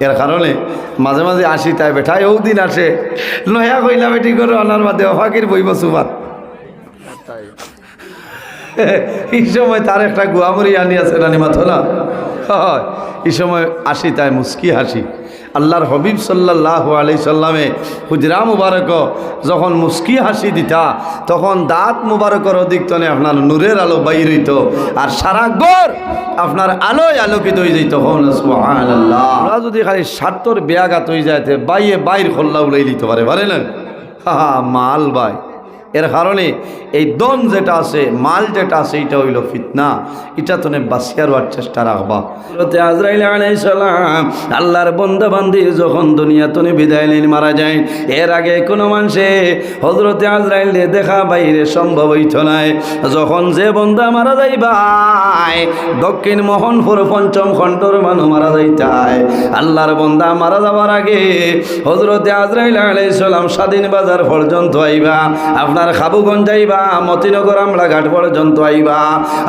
এর কারণে মাঝে মাঝে আসি, তাই বেঠাই ও দিন আসে। নয়া কইলা বেটি করে অনার মাঝে অফাকির বইব সুবাদ। এই সময় তার একটা গুয়ামরি আনি আছে রানী হয় এই সময় আসি, তাই মুস্কি হাসি। আল্লাহর হবিব সাল্লাহ আলি সাল্লামে হুজরা মুবারক যখন মুস্কি হাসি দিতা তখন দাঁত মুবারকর অধিকতনে আপনার নূরের আলো বাইর হইত আর সারা গড় আপনার আলোয় আলোকিত হয়ে যাইত হন আমরা যদি খালি স্বার্থর বেয়াঘাত হয়ে যাইতে বাইয়ে বাইর খোল্লা উলাই দিতে পারে পারে না? হা, মাল বাই এর কারণে এই দন যেটা আছে, মাল যেটা আছে, এটা হইল ফিতনা। এটা তো বাসিয়ার হওয়ার চেষ্টা রাখবা। আজরাইল আলাইহিস সালাম আল্লাহর বন্ধা বান্ধি যখন দুনিয়া তনে বিদায় নিন মারা যায়, এর আগে কোনো মানুষে হজরতে আজরাইল দেখা বাইরে সম্ভব হইত নাই। যখন যে বন্ধা মারা যাইবাই, দক্ষিণ মোহনপুর পঞ্চম খণ্ডর মানুষ মারা যাইতাই আল্লাহর বন্ধা মারা যাওয়ার আগে হজরতে আজরাইল আলাইহিস সালাম স্বাধীন বাজার পর্যন্ত আইবা। আপনার খাবুগঞ্জ যাইবা মতিনগর আমরা ঘাট পর্যন্ত আইবা।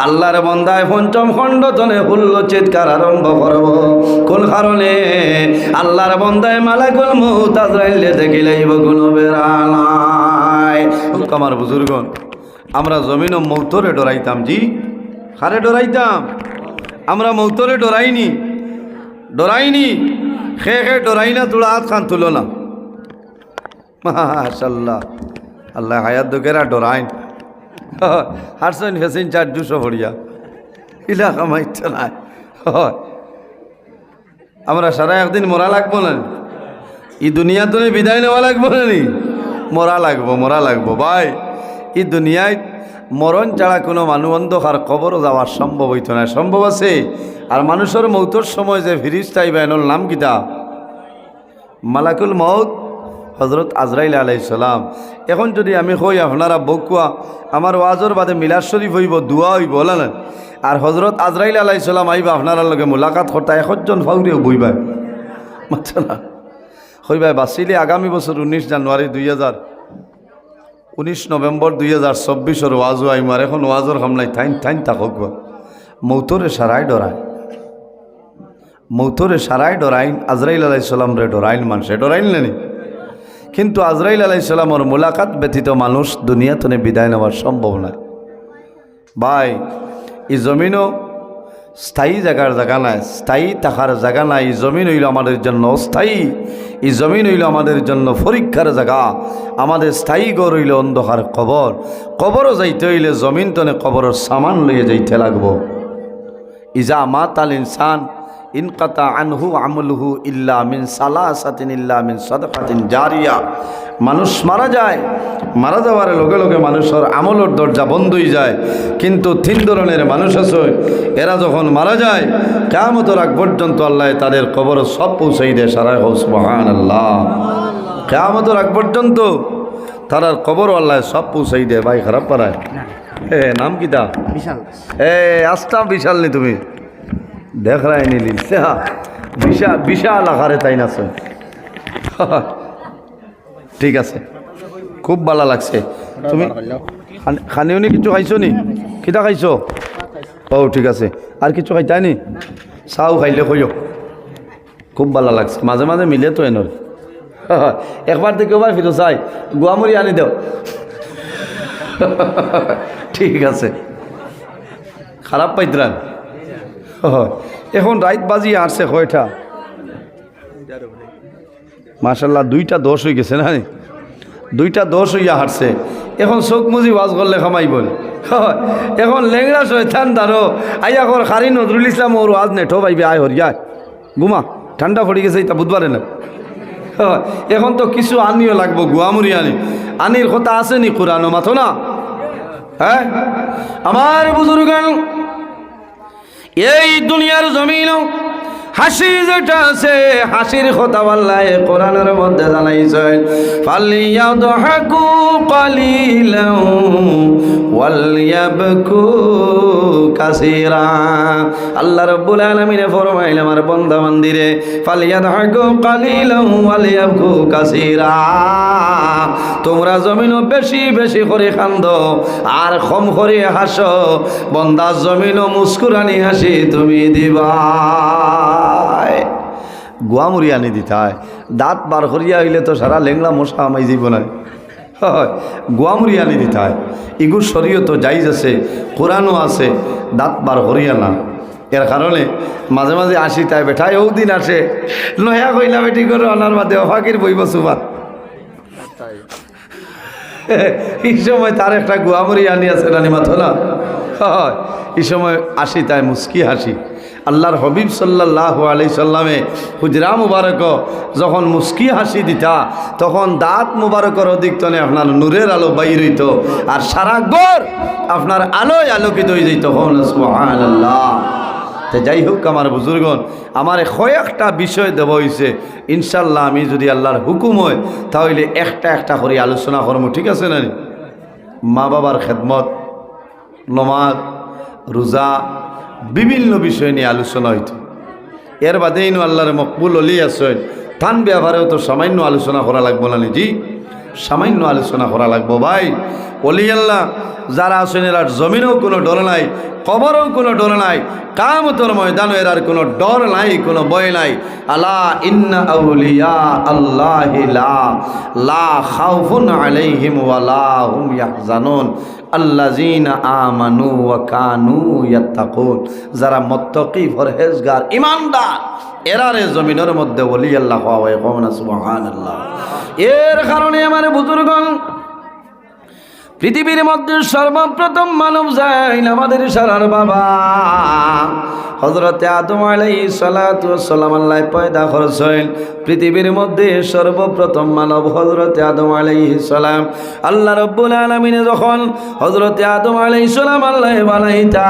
আল্লাহর বন্দায় পঞ্চম খণ্ড তনে হুল্ল চিৎকার আরম্ভ করব। কোন কারণে? আল্লাহর বন্দায় মালাকুল মৌত আজরাইল দেখিলেইব কোনো বেড়ালায়। আমার বুজুর্গন আমরা জমিন মৌতরে ডরাইতাম জি। হারে ডরাইতাম? আমরা মৌতরে ডরাইনি। ডরাইনি? খে খে ডরাই না তোরা হাত খান তুলো না। মাশাল্লাহ। আল্লাহ হায়াত দুকেরা ডরাইন। হারসেন ফেসিন চার দুশো ভরিয়া। ইলা কামাইতে নাই। আমরা সারা একদিন মরা লাগবো না। ই দুনিয়া তো বিদায় নেওয়া লাগবো না নি? মরা লাগবো মরা লাগবো। ভাই এই দুনিয়ায় মরণ ছাড়া কোনো মানুষ অন্ধকার কবরও যাওয়ার সম্ভব হইতো না। সম্ভব আছে? আর মানুষের মৌতর সময় যে ফিরিস্তাই বেনল নাম কিতা? মালাকুল মৌত হজরত আজরাইল আলাইসালাম এখন যদি আমি কই, আপনারা বকুয়া, আমার ওয়াজর বাদে মিলাদ শরীফ হইব, দোয়া হইব না? আর হজরত আজরাইল আলাইসালাম আইবা আপনার লগে মোলাকাত করতা একজন ফাউরিও বইবা। মাত্র না হইবাই বাঁচিলে আগামী বছর উনিশ জানুয়ারি দুই হাজার উনিশ নভেম্বর দুই হাজার চব্বিশের ওয়াজও আইমার এখন ওয়াজর হামলাই থাইন থাইন থাকক। মৌতরে সারাই ডরায় মৌতরে সারাই ডরাইন, আজরাইল আলাইসাল্লাম রে ডরাইন মানুষে। ডরাইন নেনি কিন্তু আজরাইল আলাইসাল্লামর মোলাকাত ব্যতীত মানুষ দুনিয়াতনে বিদায় নেওয়ার সম্ভব নয় ভাই, এই জমিনও স্থায়ী জায়গার জায়গা নাই, স্থায়ী থাকার জায়গা নাই, এই জমিন হইল আমাদের জন্য অস্থায়ী, এই জমিন হইল আমাদের জন্য পরীক্ষার জায়গা, আমাদের স্থায়ী গড় হইল অন্ধকার কবর, কবরও যাইতে হইলে জমিন তনে কবরের সামান লইয়ে যাইতে লাগবো। ইজা মাত আল ইনসান ইনকাতা আনহু আমলহু ইল্লা মিন সালাসাতিন ইল্লা মিন সাদাকাতিন জারিয়া। মানুষ মারা যায় মারা যাওয়ার লগে লগে মানুষের আমলের দরজা বন্ধ হয়ে যায়। কিন্তু তিন ধরনের মানুষ আছে এরা যখন মারা যায় কেমতর আগ পর্যন্ত আল্লাহ তাদের কবর সব পৌঁছাই দেয় সারা সুবহান আল্লাহ কেমতর আগ পর্যন্ত তারার কবর আল্লাহ সব পৌঁছাই দেয় ভাই খারাপ পারায়। হে নাম কিতা বিশাল। এ আসতাম বিশাল নি তুমি। দেখ রায় নিলি বিশাল বিশাল আকারে তাই না আছে ঠিক আছে। খুব ভালো লাগছে। তুমি খান- নি কিছু খাইছো নি? কিতা খাইছো? ও, ঠিক আছে। আর কিছু খাইতাই নি? চাও খাইলে কইও। খুব ভালো লাগছে। মাঝে মাঝে মিলে তো এনর। একবার থেকে এবার ফিরো চাই গুয়ামুড়ি আনি দেও। ঠিক আছে। খারাপ পাইতরান এখন রাইত বাজি আসছে কয়টা? মার্শাল্লাহ দুইটা দশ হয়ে গেছে না দুইটা দশ হইয়া হারছে। এখন চোখ মুজি ওয়াজ করলে খামাই বল এখন লেংরা শয়তান দারো আইয়া কর, খারি নজরুল ইসলাম ওর ওয়াজ নেঠো পাইবে আয় হর যায় ঘুমা। ঠান্ডা পড়ে গেছে, এটা বুধবারে না। এখন তো কিছু আনিও লাগবো গুয়ামুরি আনি। আনির কথা আছে নি কোরআন মাথো না? হ্যাঁ? আমার বুজুর্গান এই দুনিয়ার জমিন হাসি যেটা আছে, হাসির কথা বললাই কোরআনের মধ্যে জানাইছেন। ফালিয়াদহাকু কালিলাও ওয়ালিয়াবকু কাসীরা। আল্লাহ রাব্বুল আলামিন ফরমাইল, আমার বান্দা মন্দিরে ফালিয়াদহাকু কালিলাও ওয়ালিয়াবকু কাসীরা। তোমরা জমিনও বেশি বেশি করে কান্দ আর কম করে হাসো। বন্দার জমিনও মুস্কুরানি হাসি তুমি দিবা। গোয়ামুড়ি আনি দিতে হয় দাঁত বার করিয়া হইলে তো সারা লেংলা মশা আমাই যাব না হয় গোয়ামুড়ি আনি দিতে হয় ইগু শরীয় তো যাইজ আছে কোরআনও আছে, দাঁত বার করিয়া না এর কারণে মাঝে মাঝে আসি তাই বেঠায় ও দিন আসে। নয়া কইলা বেটি করে অনার বাদে অফাকির বইব সুবাত এই সময় তার একটা গুয়ামরি আনি আছে রানী মাথো না হয়। এই সময় আসি তাই মুস্কি হাসি। আল্লাহর হবিব সাল্লাহ আলি সাল্লামে হুজরা মুবারক যখন মুস্কি হাসি দিতা, তখন দাঁত মুবারকর অধিকতনে আপনার নূরের আলো বাইর হইত আর সারা গড় আপনার আলোয় আলোকিত হয়ে যেত। হন আল্লাহ তো যাই হোক আমার বুজুর্গন আমার কয়েকটা বিষয় দেব হয়েছে ইনশাল্লাহ আমি যদি আল্লাহর হুকুম হয়, তাহলে একটা একটা করে আলোচনা করব, ঠিক আছে না মা বাবার খেদমত, নমাজ, রোজা বিভিন্ন বিষয় নিয়ে আলোচনা হইত। এর বাদে ইনু আল্লাহর মকবুল অলি আসেন থান ব্যবহারেও তো সামান্য আলোচনা করা লাগবো না জি? সামান্য আলোচনা করা লাগবো ভাই। অলি আল্লাহ যারা আছেন এরা জমিনেও কোনো ডর নাই, কবরও কোনো ডর নাই কামতর ময়দানও এরার কোনো ডর নাই, কোনো বয় নাই। আল্লাহ ইন্না আউলিয়া আল্লাহ লা লা খাউফুন আলাইহিম ওয়ালা হুম ইয়াহজানুন। আল্লাযিনা আমানু ওয়া কানু ইয়াত্তাকুন। যারা মুত্তাকি, পরহেজগার, ঈমানদার, এরারে জমিনের মধ্যে ওলি আল্লাহ হওয়া হয় সুবহানাল্লাহ। এর কারণে আমার বুজুর্গণ পৃথিবীর মধ্যে সর্বপ্রথম মানব যায় আমাদের সারার বাবা। হজরতে আদম আলাই সালাম আল্লাহ পয়দা করছেন পৃথিবীর মধ্যে সর্বপ্রথম মানব হজরতে আদম আলাই সালাম। আল্লাহ রব্বুল আলমিনে যখন হজরতে আদম আলাই সালাম আল্লাহ বানাইতা,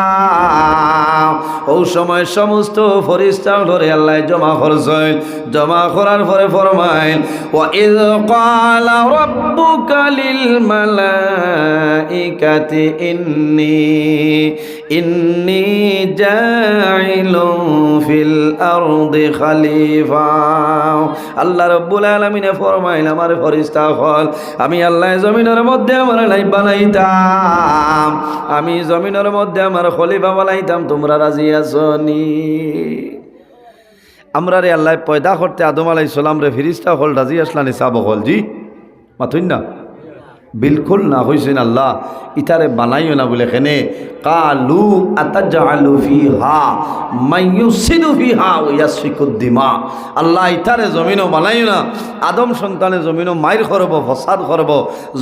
ও সময় সমস্ত ফরিস্তা ধরে আল্লাহ জমা করছেন জমা করার পরে ফরমাইন ওয়া ইয ক্বালা রাব্বুকা লিল মালাইকাতি ইন্নী ইন্নী জাইলুন ফিল আরদি খলিফা। আল্লাহ রাব্বুল আলামিনে ফরমাইল, আমার ফরিস্তা হল, আমি আল্লাহ জমিনের মধ্যে আমার লাই বানাইতাম, আমি জমিনের মধ্যে আমার খলিফা বানাইতাম, তোমরা রাজি আছো নি? আমরা রে আল্লাহ পয়দা করতে আদম আলাই সালাম রে ফিরিস্তা হল, রাজি আসলানি সাব হল, জি? মাথুন না? বিলকুল না হইছেন আল্লাহ। ইতারে বানাইও না বলে এখানে কালু আতাজালু ফিহা, মাইয়ুসিদু ফিহা ওয়াসফিকুদ্দিমা আল্লাহ ইতারে জমিনও বানাইও না, আদম সন্তানে জমিনও মাইর করব, ফসাদ করব,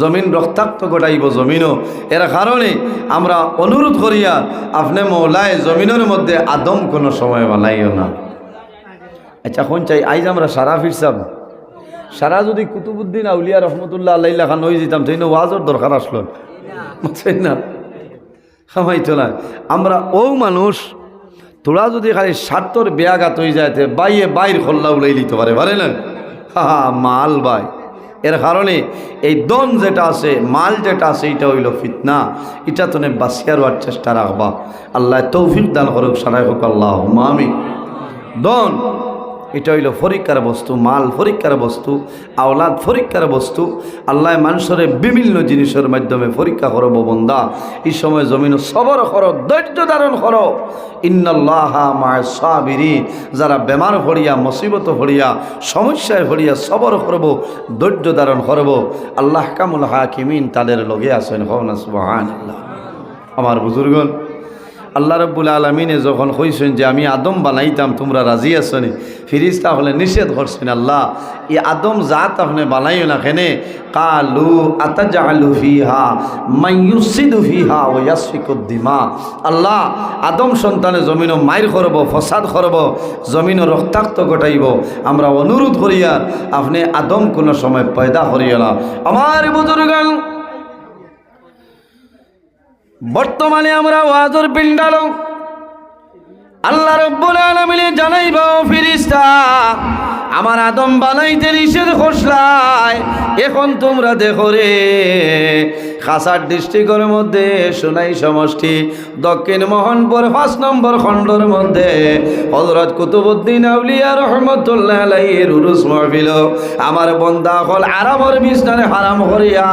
জমিন রক্তাক্ত ঘটাইব জমিনও। এর কারণে আমরা অনুরোধ করিয়া আপনি মৌলায় জমিনের মধ্যে আদম কোনো সময় বানাইও না। আচ্ছা কোন চাই? আইজ আমরা সারা ফিরসাম সারা যদি কুতুবুদ্দিন আউলিয়া রহমতুল্লাহ আল্লাহ খান হয়ে যেতাম না ওয়াজর দরকার আসলো বুঝছেন না? খামাইতো না। আমরা ও মানুষ, তোরা যদি খালি স্বার্থর বেয়াঘাত হয়ে যায় বাইয়ে বাইর খোল্লা উলাই দিতে পারে পারে না? হা মাল বাই এর কারণে এই দন যেটা আছে, মাল যেটা আছে, এটা হইল ফিতনা। এটা তো বাসিয়ার হওয়ার চেষ্টা রাখবা। আল্লাহ তৌফিক দান করুক, সারাই হোক আল্লাহ আমি দন। এটা হইল পরীক্ষার বস্তু, মাল পরীক্ষার বস্তু, আওলাদ পরীক্ষার বস্তু। আল্লাহ মানুষের বিভিন্ন জিনিসের মাধ্যমে পরীক্ষা করব বন্দা। এই সময় জমিন সবর কর ধৈর্য ধারণ কর ইন্নআল্লাহ সাবিরি যারা বেমার ভরিয়া মুসিবত ভরিয়া সমস্যায় ভরিয়া সবর করব, ধৈর্য ধারণ করব। আল্লাহ কামুল হাকিমিন তাদের লগে আসেন সুবাহান আমার বুজুর্গন আল্লাহ রব্বুল আলমিনে যখন কইছেন যে আমি আদম বানাইতাম, তোমরা রাজি আসনি ফিরিস্তা হলে নিষেধ করছেন আল্লাহ। এই আদম জাত আপনি বানাইও না কেনে? কালু আতাজালু ফিহা মাইয়ুসিদু ফিহা ও ইয়াসফিকুদ্দিমা আল্লাহ, আদম সন্তানে জমিনও মাইর করব, ফসাদ করব, জমিনও রক্তাক্ত ঘটাইব। আমরা অনুরোধ করিয়া আপনি আদম কোনো সময় পয়দা করিও না। আমার বুজুর্গান বর্তমানে আমরা ওয়াজর পিন্ডাল আল্লাহ রব্বুল আলমিনে জানাইব, ফিরিস্তা, আমার আদম বানাইতে নিষেধ খসলায়, এখন তোমরা দেখো রে খাসার ডিস্ট্রিক্টের মধ্যে, সোনাই সমষ্টি, দক্ষিণ মোহনপুর পাঁচ নম্বর খণ্ডর মধ্যে। হজরত কুতুবুদ্দিন আউলিয়া রহমতুল্লাহ আলাইহির উরুস মাহফিল, আমার বন্দা হল আরামর বিছনারে হারাম করিয়া,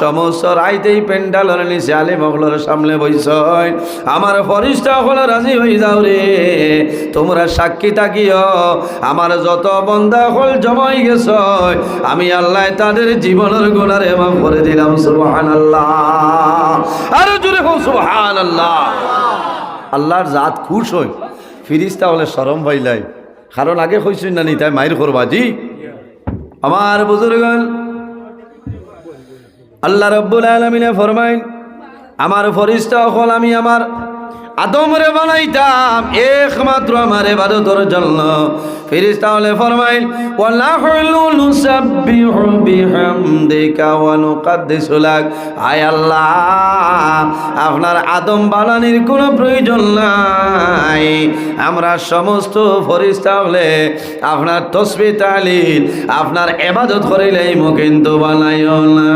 সমস্ত রাইতেই পেন্ডালর নিচে আলী মগলর সামনে বইসয়। আমার ফরিস্তা হল রাজি হয়ে যাও রে, তোমরা সাক্ষী থাকিও। আমার যত বন্দা হল জমাই গেছ আমি আল্লাহ তাদের জীবনের গুণারে মাফ করে দিলাম আল্লাহর জাত খুশ হই, ফিরিস্তা হলে ভাইলাই কারণ আগে কইছেন না নি, তাই মায়ের করবা জি। আমার বুজুর্গান আল্লাহ রব্বুল আলমিনে ফরমাইন, আমার ফরিস্তা হল আমি, আমার আদমরে বানাইতাম, একমাত্র আমার এবাদতর জন্য। ফিরিস্তা হলে ফরমাইল ওয়ালাহুলু নুসাব্বিহু বিহামদিকা ওয়া আপনার আদম বানানির কোনো প্রয়োজন নাই। আমরা সমস্ত ফরিস্তা হলে আপনার তসবি তালিল, আপনার এবাদত করিলেই কিন্তু বানাইও না।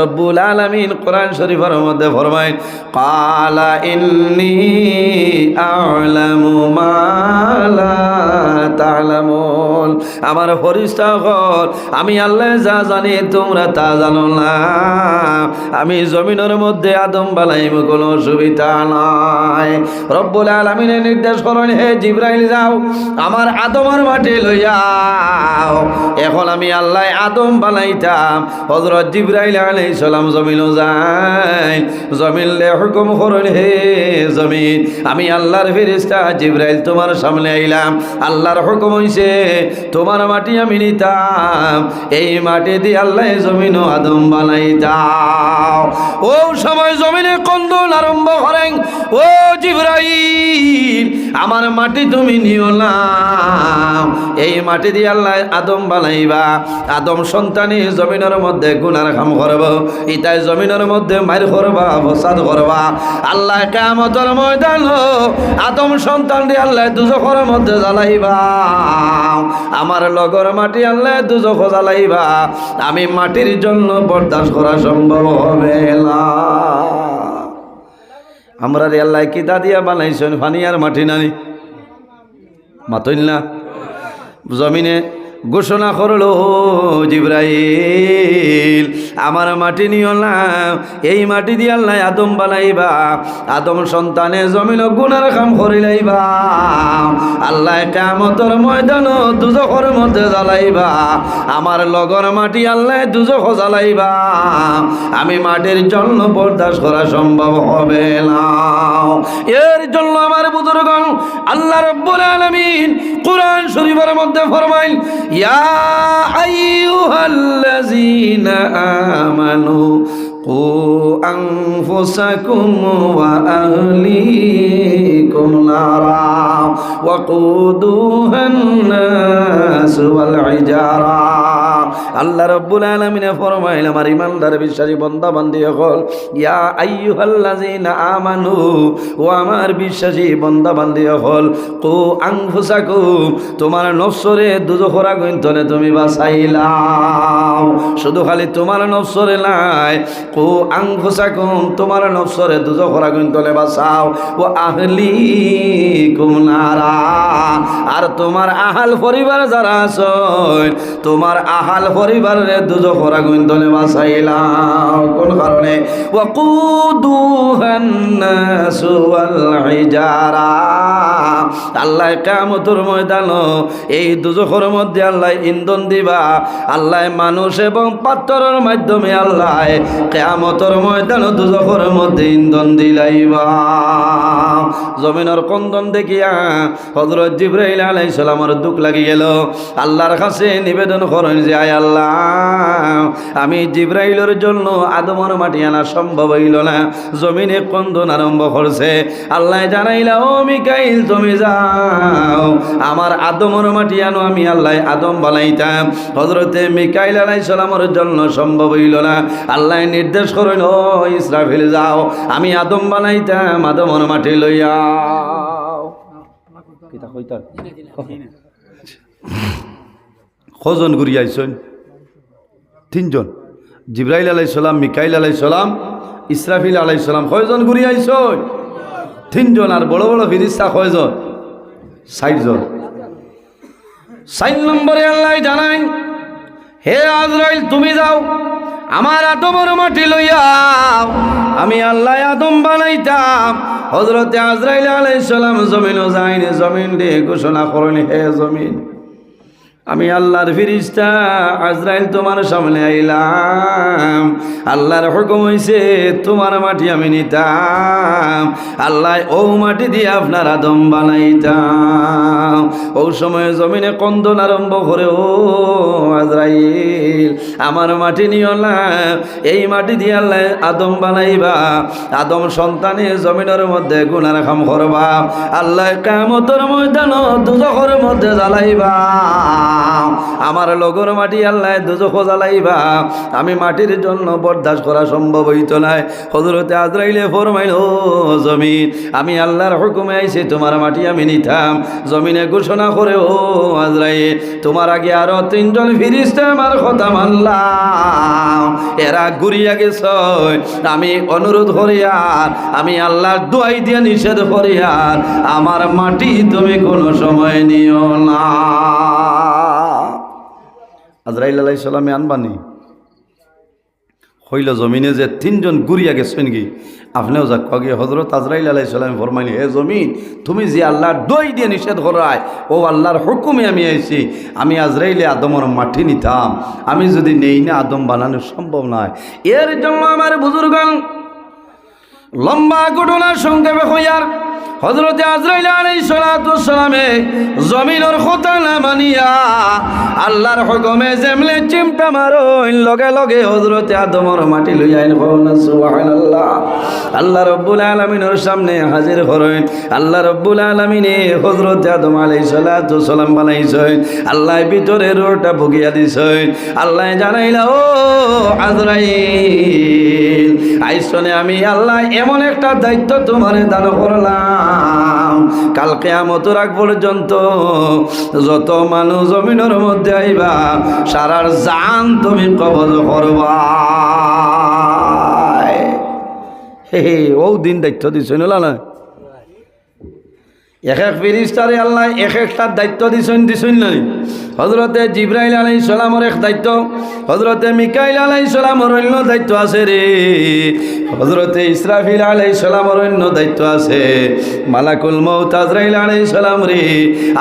রব্বুল আলামিন কোরআন শরীফের মধ্যে ফরমাইন কালা মা লা তা'লামুন আমার আমি আল্লাহ যা জানি তোমরা তা জানো না। আমি জমিনের মধ্যে আদম বানাইব কোনো অসুবিধা নাই। রব্বুল আলামিনের নির্দেশ করেন, হে জিব্রাইল যাও, আমার আদমের মাটি লইয়াও এখন আমি আল্লাহ আদম বানাইতাম হজরত জিব্রাইল আলাইহিস সালাম জমিনও যাই জমিন লে হুকুম করেন, হে জমিন। আমি আল্লাহর ফেরেশতা জিব্রাইল তোমার সামনে আইলাম। আল্লাহর হুকুম হইছে, তোমার মাটি আমি নিতাম। এই মাটি দিয়ে আল্লাহ জমিন ও আদম বানাইতাম। ও সময় জমিনে কন্দন আরম্ভ করেন। ও জিব্রাইল, আমার মাটি তুমি নিও না। এই মাটি দিয়ে আল্লাহ আদম বানাইবা। আদম সন্তানি জমিনের মধ্যে গুনার কাম করব, ইতাই জমিনের মধ্যে মার করবা, ফসাদ করবা। আল্লাহ কামতর ময়দান আদম সন্তান দিয়ে আল্লাহ দুজখর মধ্যে জ্বালাইবা। আমার লগর মাটি আল্লাহ দুজখ জ্বালাইবা। আমি মাটির জন্য বরদাস্ত করা সম্ভব হবে না। আমরা রে আল্লাহ কি দাদিয়া বানাইছেন? ফানিয়ার মাটি নানি। মাতইল না? জমিনে ঘোষণা করল জিব্রাইল, আমার মাটি নিও না। এই মাটি দিয়ে আল্লাহ আদম বানাইবা। আদম সন্তানে জমিন গুনার কাম করিলাইবা আল্লাহ কামতর ময়দান দুজখর মধ্যে জ্বালাইবা। আমার লগর মাটি আল্লাহ দুজখ জ্বালাইবা। আমি মাটির জন্য বরদাস্ত করা সম্ভব হবে না। এর জন্য আমার বুজুর্গণ, আল্লাহ রব্বুল আলামিন কোরআন শরীফের মধ্যে ফরমাইল ইয়া আইয়ুহাল্লাযীনা আমানু কু আনফুসাকুম ওয়া আহলিকুম নারা ওয়াকুদুহান নাস ওয়াল ইজারা আল্লাহ রব্বুল আলামিনে ফরমাইল, আমার ইমানদার বিশ্বাসী বান্দা বান্দি হল ইয়া আইয়ুহাল্লাযীনা আমানু, ও আমার বিশ্বাসী বান্দা বান্দি হল কু আনফুসাকুম, তোমার নফসরে দুজখরা গইন্তনে তুমি বাঁচাইলাও শুধু খালি তোমার নফসরে নাই, কু আনফুসাকুম, তোমার নফসরে দুজখরা গইন্তনে বাঁচাও ও আহলি কুমনারা আর তোমার আহাল পরিবার যারা আছে তোমার আহাল পরিবারের দুজখরা গইন্তনে বাঁচাইলাও কোন কারণে? আল্লাহ কামতুর ময়দান এই দুজখর মধ্যে আল্লাহ ইন্ধন দিবা। আল্লাহ মানুষ এবং পাত্তরের মাধ্যমে আল্লাহ কেয়ামতর ময়দান দুজখর মধ্যে ইন্ধন দিলাইবা। জমিনের কন্দন দেখিয়া হজরত জিব্রাইল আলাইহিস সালামের দুঃখ লাগি গেল। আল্লাহর কাছে নিবেদন করেন যে আয় আল্লাহ আমি জিব্রাইলের জন্য আদমর মাটি আনা সম্ভব হইল না। জমিনে কন্দন আরম্ভ করছে। আল্লাহ জানাইলা ও মিকাইল তুমি যাও। আমার আদমর মাটি আনো আমি আল্লাহ আদম বানাইতাম। হজরতে মিকাইল আলাই সালামর জন্য সম্ভব হইল না। আল্লাহ নির্দেশ করেন ও ইসরাফিল যাও। আমি আদম বানাইতাম আদমর মাটি লইয়া কিতা কইতার? কজন ঘুরি আইসন তিনজন। জিব্রাইল আলাইসালাম মিকাইল আলাইসালাম ইসরাফিল আলাইসালাম কয়জন ঘুরি আইস তিনজন আর বড় বড় ফিরিস্তা কয়জন? ষাটজন ষাট নম্বরে আল্লাহ জানাই হে আজরাইল, তুমি যাও, আমার আদমর মাটি লইয়াও আমি আল্লাহ আদম বানাইতাম। হজরতে আজরাইল আলাইসালাম জমিনও যাইনি জমিন দিয়ে ঘোষণা করেনি, হে জমিন। আমি আল্লাহর ফিরিস্তা আজরাইল তোমার সামনে আইলাম। আল্লাহর হুকুম হইছে, তোমার মাটি আমি নিতাম। আল্লাহ ও মাটি দিয়ে আপনার আদম বানাইতাম। ও সময় জমিনে কন্দন আরম্ভ করে ও আজরাইল, আমার মাটি নিও না। এই মাটি দিয়ে আল্লাহ আদম বানাইবা। আদম সন্তানে জমিনের মধ্যে গুনার খাম করবা। আল্লাহ কামতর ময়দান দুজখর মধ্যে জ্বালাইবা। আমার লগর মাটি আল্লাহ দুজখ জ্বালাইবা আমি মাটির জন্য বরদাস্ত করা সম্ভব হইত নাই হজরতে আজরাইলে ফরমাইল জমিন, আমি আল্লাহর হুকুমে আইছি, তোমার মাটি আমি নিতাম। জমিনে ঘোষণা করে, ও আজরাইল, তোমার আগে আরও তিনজন ফিরিস্তে আমার কথা মানলাম। এরা ঘুরিয়া গেছ। আমি অনুরোধ করিয়ার আমি আল্লাহর দোয়াই দিয়ে নিষেধ করিয়ার আমার মাটি তুমি কোনো সময় নিও না। আজরাইল আলাইসালামে আনবানি। হইল জমিনে যে তিনজন গুরিয়া গেছেন কি আপনিও যাক, কগে হজরত আজরাইল আলাইসালাম ফরমাইলি হে জমিন, তুমি যে আল্লাহর দই দিয়ে নিষেধ করায়, ও আল্লাহর হুকুমে আমি আইছি, আমি আজরাইলে আদমর মাটি নিতাম। আমি যদি নেই না, আদম বানানো সম্ভব নয়। এর জন্য আমার বুজুর্গান লম্বা ঘটনার সংক্ষেপে হইয়ার হজরতে আজরাইল আলাইহিস সালাতু সালামে জমিনের কথা না মানিয়া আল্লাহর হুকুমে যেমলে চিমটা মারো লগে লগে হজরতে আদমর মাটি লই আইন সুবহানাল্লাহ। আল্লাহ রব্বুল আলামিনের সামনে হাজির করেন আল্লাহ রব্বুল আলামিনে হজরতে আদম আলাইহিস সালাতু সালাম বানাইছেন আল্লাহ ভিতরে রোটা ভুগিয়া দিছেন আল্লাহ জানাইলা, ও আজরাইল, আইসনে আমি আল্লাহ এমন একটা দায়িত্ব তোমারে দান করলাম। কালকে আমত রাখ পর্যন্ত যত মানুষ জমিনের মধ্যে আইবা, সারার জান তুমি কবজ করবা হে হে, ও দিন দায়িত্ব দিছ না? এক এক ফিরিস্তারে আল্লাহ এক একটার দায়িত্ব দিছেন দিছেন নাই। হজরতে জিব্রাইল আলাই সালামর এক দায়িত্ব হজরতে মিকাইল আলাই সালামর অন্য দায়িত্ব আছে রে। হজরতে ইসরাফিল আলাই সালামর অন্য দায়িত্ব আছে। মালাকুল মৌত আজরাইল আলাই সালাম রে।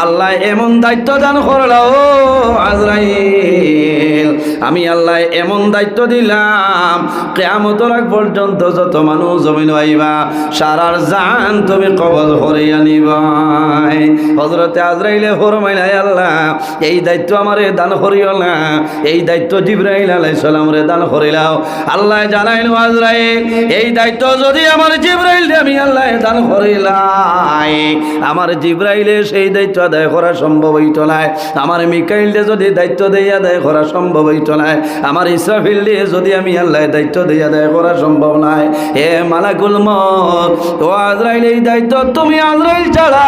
আল্লাহ এমন দায়িত্ব দান করলা, ও আজরাইল। আমি আল্লাহ এমন দায়িত্ব দিলাম কেয়ামত রাখ পর্যন্ত যত মানুষ জমিন আইবা, সারার জান তুমি কবল হরিয়া আনিবাই। হজরতে আজরাইলে হরমাইলাই আল্লাহ এই দায়িত্ব আমারে দান করিও না। এই দায়িত্ব জিব্রাইল আলাই সালাম রে দান করিলাও। আল্লাহ জানাইল আজরাইল, এই দায়িত্ব যদি আমার জিব্রাইল আমি আল্লাহ দান করিলাই, আমার জিব্রাইলে সেই দায়িত্ব আদায় করা সম্ভব হইত নাই আমার মিকাইল যদি দায়িত্ব দিয়ে আদায় করা সম্ভব হইত নাই আমার ইসরাফিল দিয়ে যদি আমি আল্লাহ দায়িত্ব দিয়ে আদায় করা সম্ভব নাই হে মালাকুল মত ও আজরাইল, এই দায়িত্ব তুমি আজরাইল ছাড়া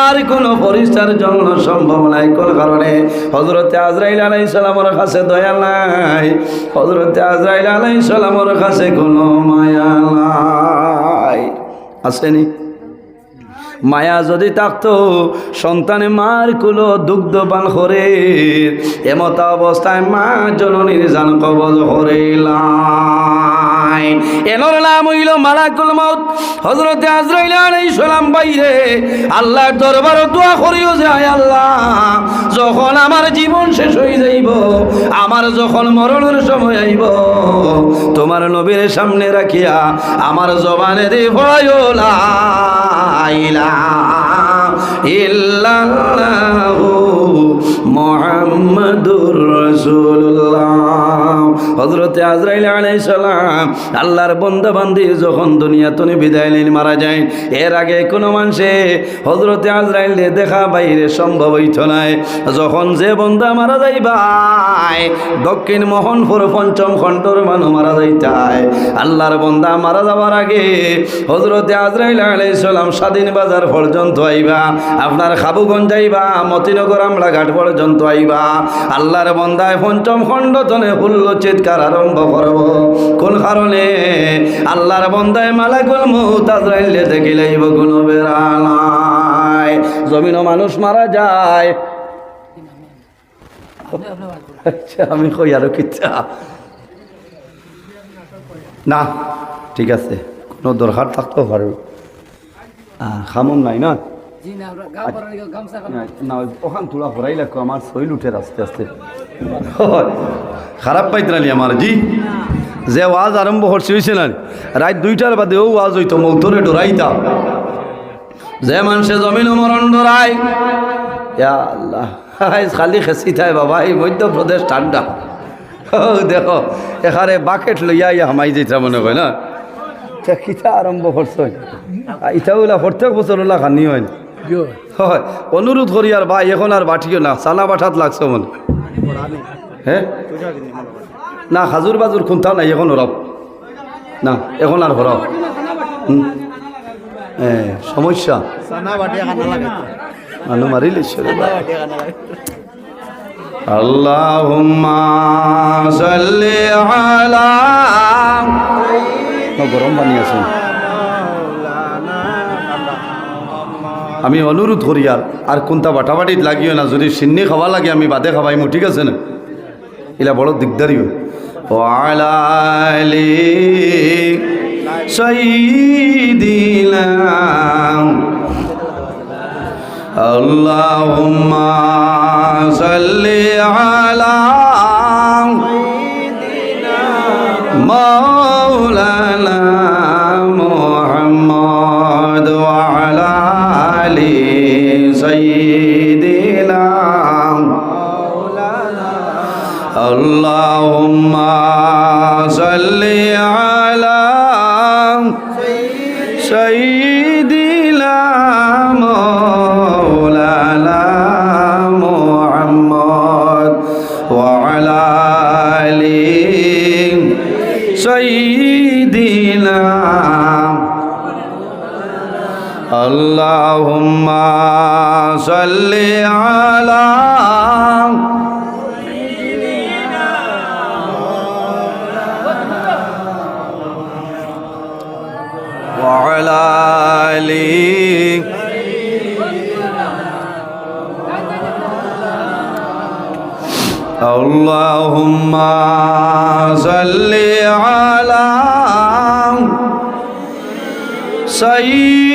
আর কোনো পরিষ্কার জন্য সম্ভব নাই কোন কারণে হজরতে আজরাইল আলাই সালামর কাছে দয়া নাই। হজরতে আজরাইল আলাই সালামর কাছে কোনো মায়া নাই। আসেনি? মায়া যদি থাকতো, সন্তানে মার কুলো দুগ্ধ পান করে, এমত অবস্থায় মা জননীর জান কবজ হরিলাই এনর নাম হইল মালাকুল মত হজরতে আজরাইল সালাম বাইরে আল্লাহর দোয়া করিও যে আয় আল্লাহ। যখন আমার জীবন শেষ হয়ে যাইব, আমার যখন মরণের সময় আইব, তোমার নবীর সামনে রাখিয়া আমার জবানে দে ভয় ইল্লাল্লাহু মুহাম্মাদুর রাসূলুল্লাহ। হযরতে আজরাইল আলাইহিস সালাম, আল্লাহর বান্দা বান্দি যখন দুনিয়া তনে বিদায় নিয়ে মারা যায়, এর আগে কোনো মানুষে হযরতে আজরাইল দেখা বাইরে সম্ভব হইত নাই। যখন যে বন্ধা মারা যাইবাই দক্ষিণ মোহনপুর পঞ্চম খণ্ডর মানুষ মারা যাইতায় আল্লাহর বন্দা মারা যাওয়ার আগে হজরতে আজরাইল আলাইহিস সালাম স্বাধীন বাজার পর্যন্ত আইবা, আপনার খাবুগঞ্জ আইবা, মতিনগর আমলা ঘাট পর্যন্ত আইবা। আল্লাহর বন্দায় পঞ্চম খণ্ড তনে হুল্ল চিৎকার আর আরম্ভ করব। কোন কারণে? আল্লাহর বন্দায় মালাকুল মৌত আজরাইলে দেখিলেইব কোনো বেড়ানায় জমিন মানুষ মারা যায়। আচ্ছা আমি কই আরও কিচ্ছা? না ঠিক আছে। কোনো দরকার থাকতেও পারো। খামন নাই না? না ওখান তোলা ভরাই লাগতো আমার শৈল উঠে আস্তে আস্তে। খারাপ পাইতরালি আমার জি? যে ওয়াজ আরম্ভ করছে হয়েছে না? রাত দুইটার বাদে ও ওয়াজ হইতো মৌতরে ডরাইতা যে মানুষে জমিন মরণ ডরাই আল্লাহ খালি খেসি থাই বাবা এই মধ্যপ্রদেশ ঠান্ডা। দেখো এখানে বাকেট লইয়া ইয়া হামাই যেটা মনে হয় না? তা কিতা আরম্ভ করছ? ইটা ওলা প্রত্যেক বছর ওলা খানি হয় হয় অনুরোধ করি আর ভাই এখন আর বাটিও না সানা বাঠাত লাগছে মনে না খাজুর বাজুর খুনতাও নাই, এখন হরাও না, এখন আর হুম। হ্যাঁ সমস্যা। মানু মারিলে সানা বাটিয়া খানা লাগে আল্লাহুম্মা সাল্লি আলা গরম পানি আমি অনুরোধ করি আর আর কোনটা বাটাবাটিত লাগিও না যদি সিন্নি খাওয়া লাগে আমি বাদে খাবাইমু ঠিক আছে না এলা বড় দিগদারি হয় ও আলালি সঈদিলাম اللهم صل على اللهم صل على سيدنا